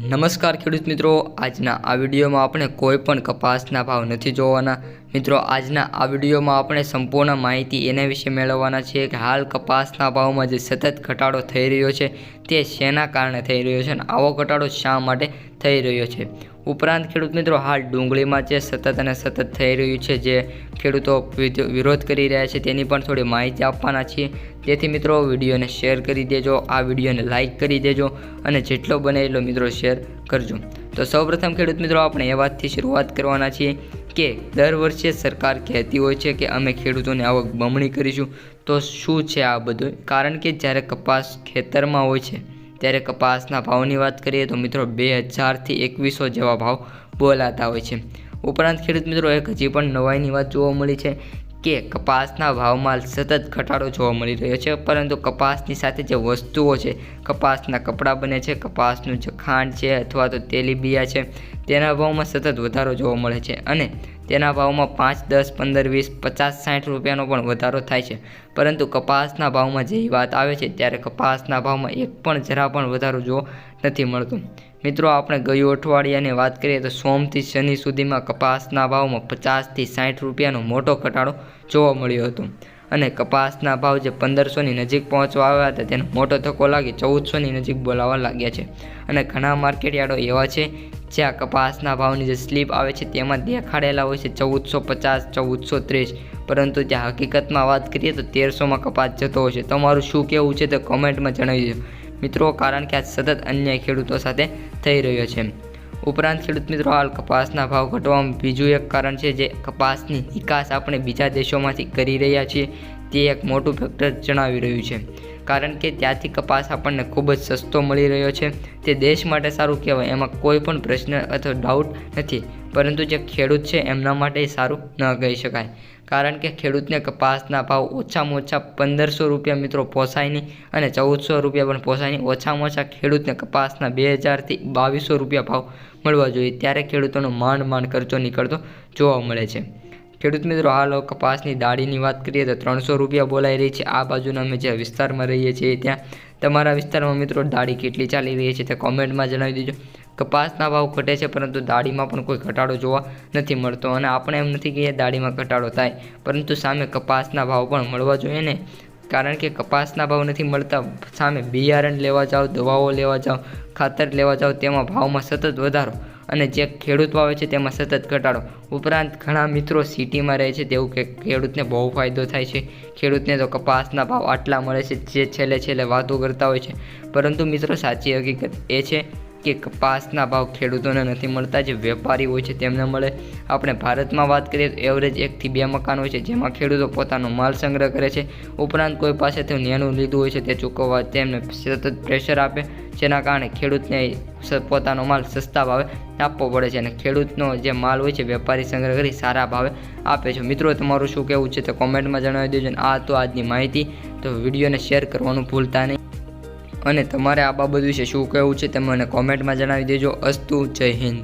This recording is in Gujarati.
નમસ્કાર ખેડૂત મિત્રો, આજના આ વિડીયોમાં આપણે કોઈ પણ કપાસના ભાવ નથી જોવાના. મિત્રો, આજના આ વિડીયોમાં આપણે સંપૂર્ણ માહિતી એના વિશે મેળવવાના છીએ કે હાલ કપાસના ભાવમાં જે સતત ઘટાડો થઈ રહ્યો છે, તે શેના કારણે થઈ રહ્યો છે અને આવો ઘટાડો શા માટે થઈ રહ્યો છે? ઉપરાંત ખેડૂત મિત્રો, હાલ ડુંગળીમાં જે સતત અને સતત થઈ રહ્યું છે, જે ખેડૂતો વિરોધ કરી રહ્યા છે, તેની પણ થોડી માહિતી આપવાના છીએ. તેથી મિત્રો, વિડીયોને શેર કરી દેજો, આ વિડીયોને લાઇક કરી દેજો અને જેટલો બને એટલો મિત્રો શેર કરજો. તો સૌપ્રથમ ખેડૂત મિત્રો, આપણે એ વાતથી શરૂઆત કરવાના છીએ કે દર વર્ષે સરકાર કહેતી હોય છે કે અમે ખેડૂતોની આવક બમણી કરીશું. તો શું છે આ બધું? કારણ કે જ્યારે કપાસ ખેતરમાં હોય છે ત્યારે કપાસના ભાવની વાત કરીએ તો મિત્રો બે હજારથી એકવીસો જેવા ભાવ બોલાતા હોય છે. ઉપરાંત ખેડૂત મિત્રો એક હજી પણ નવાઈની વાત જોવા મળી છે કે કપાસના ભાવમાં સતત ઘટાડો જોવા મળી રહ્યો છે, પરંતુ કપાસની સાથે જે વસ્તુઓ છે, કપાસના કપડાં બને છે, કપાસનું જે છે અથવા તો તેલીબિયા છે તેના ભાવમાં સતત વધારો જોવા મળે છે અને તેના ભાવમાં પાંચ, દસ, પંદર, વીસ, પચાસ, સાઠ રૂપિયાનો પણ વધારો થાય છે. પરંતુ કપાસના ભાવમાં જે વાત આવે છે ત્યારે કપાસના ભાવમાં એક પણ જરા પણ વધારો જોવા નથી મળતો. મિત્રો, આપણે ગયું અઠવાડિયાની વાત કરીએ તો સોમથી શનિ સુધીમાં કપાસના ભાવમાં પચાસથી સાઠ રૂપિયાનો મોટો ઘટાડો જોવા મળ્યો હતો. અને કપાસના ભાવ જે પંદરસોની નજીક પહોંચવા આવ્યા હતા, તેનો મોટો ધક્કો લાગી ચૌદસોની નજીક બોલાવવા લાગ્યા છે. અને ઘણા માર્કેટયાર્ડો એવા છે, જ્યાં કપાસના ભાવની જે સ્લીપ આવે છે, તેમાં દેખાડેલા હોય છે ચૌદસો પચાસ, ચૌદસો ત્રીસ. પરંતુ જ્યાં હકીકતમાં વાત કરીએ તો તેરસોમાં કપાસ જતો હોય છે. તમારું શું કહેવું છે તો કમેન્ટમાં જણાવી દો. મિત્રો, કારણ કે આ સતત અન્ય ખેડૂતો સાથે થઈ રહ્યો છે. ઉપરાંત ખેડૂત મિત્રો, હાલ કપાસના ભાવ ઘટવામાં બીજું એક કારણ છે જે કપાસની નિકાસ આપણે બીજા દેશોમાંથી કરી રહ્યા છીએ. તે એક મોટું ફેક્ટર જણાવી રહ્યું છે. કારણ કે ત્યાંથી કપાસ આપણને ખૂબ જ સસ્તો મળી રહ્યો છે. તે દેશ માટે સારું કહેવાય, એમાં કોઈ પણ પ્રશ્ન અથવા ડાઉટ નથી. પરંતુ જે ખેડૂત છે, એમના માટે સારું ન કહી શકાય. કારણ કે ખેડૂતને કપાસના ભાવ ઓછામાં ઓછા પંદરસો રૂપિયા મિત્રો પોસાય નહીં અને ચૌદસો રૂપિયા પણ પોસાય નહીં ઓછામાં ઓછા ખેડૂતને કપાસના બે હજારથી બાવીસો રૂપિયા ભાવ મળવા જોઈએ. ત્યારે ખેડૂતોનો માંડ માંડ ખર્ચો નીકળતો જોવા મળે છે. ખેડૂત મિત્રો, હાલ કપાસની દાળીની વાત કરીએ તો ત્રણસો રૂપિયા બોલાઈ રહી છે. આ બાજુના અમે જે વિસ્તારમાં રહીએ છીએ ત્યાં, તમારા વિસ્તારમાં મિત્રો દાળી કેટલી ચાલી રહી છે તે કોમેન્ટમાં જણાવી દેજો. કપાસના ભાવ ઘટે છે, પરંતુ દાળીમાં પણ કોઈ ઘટાડો જોવા નથી મળતો અને આપણે એમ નથી કે દાળીમાં ઘટાડો થાય, પરંતુ સામે કપાસના ભાવ પણ મળવા જોઈએ ને. કારણ કે કપાસના ભાવ નથી મળતા. સામે બિયારણ લેવા જાઓ દવાઓ લેવા જાઓ ખાતર લેવા જાઓ તેમાં ભાવમાં સતત વધારો અને જે ખેડૂત વાવે છે તેમાં સતત ઘટાડો. ઉપરાંત ઘણા મિત્રો સિટીમાં રહે છે તેવું કે ખેડૂતને બહુ ફાયદો થાય છે. ખેડૂતને તો કપાસના ભાવ આટલા મળે છે જે છેલ્લે છેલ્લે વાતો કરતા હોય છે. પરંતુ મિત્રો સાચી હકીકત એ છે કે કપાસના ભાવ ખેડૂતોને નથી મળતા, જે વેપારી હોય છે તેમને મળે. આપણે ભારતમાં વાત કરીએ તો એવરેજ એકથી બે મકાન હોય છે, જેમાં ખેડૂતો પોતાનો માલ સંગ્રહ કરે છે. ઉપરાંત કોઈ પાસેથી નેનું લીધું હોય છે, તે ચૂકવવા તેમને સતત પ્રેશર આપે, જેના કારણે ખેડૂતને પોતાનો માલ સસ્તા ભાવે આપવો પડે છે અને ખેડૂતનો જે માલ હોય છે, વેપારી સંગ્રહ કરી સારા ભાવે આપે છે. મિત્રો, તમારું શું કહેવું છે તે કોમેન્ટમાં જણાવી દેજો અને આ તો આજની માહિતી. તો વિડીયોને શેર કરવાનું ભૂલતા નહીં. અને તમારે આ બાબત વિશે શું કહેવું છે તે મને કોમેન્ટમાં જણાવી દેજો. અસ્તુ, જય હિન્દ.